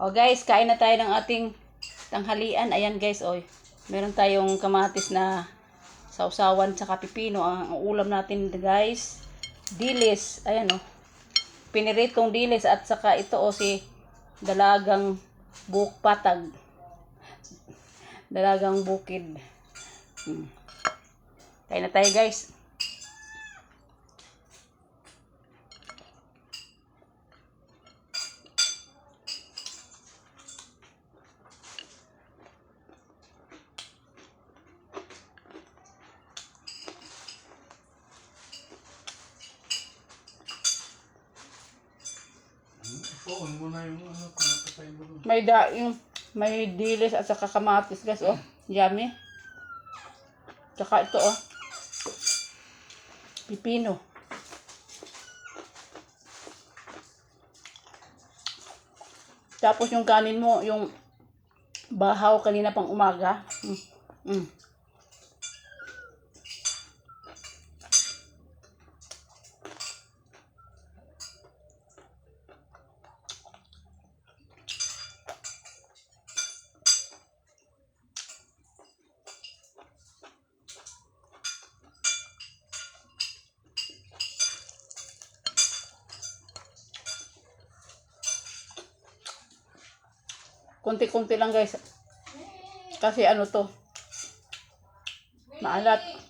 O guys, kain na tayo ng ating tanghalian. Ayan guys, oy. Meron tayong kamatis na sausawan sa pipino. Ang, ulam natin guys, dilis. Ayan o. Piniritong dilis at saka ito o si dalagang buk patag. Dalagang bukid. Hmm. Kain na tayo guys. Phone mo na yung ano, pinapatay mo doon. May da yung may dilis at saka kamatis guys oh. Yummy. Tsaka ito oh. Pipino. Tapos yung kanin mo, yung bahaw kanina pang umaga. Mm. Mm. Kunti-kunti lang guys. Kasi ano to. Maalat.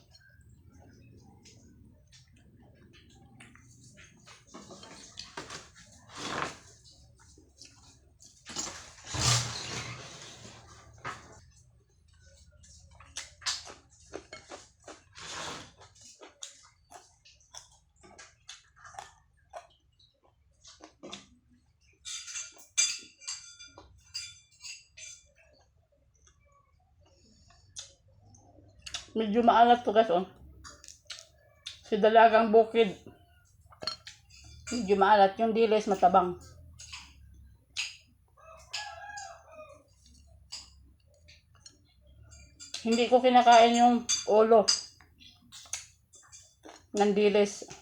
Medyo maalat to guys oh. Si dalagang bukid. Medyo maalat. Yung dilis matabang. Hindi ko kinakain yung ulo ng dilis.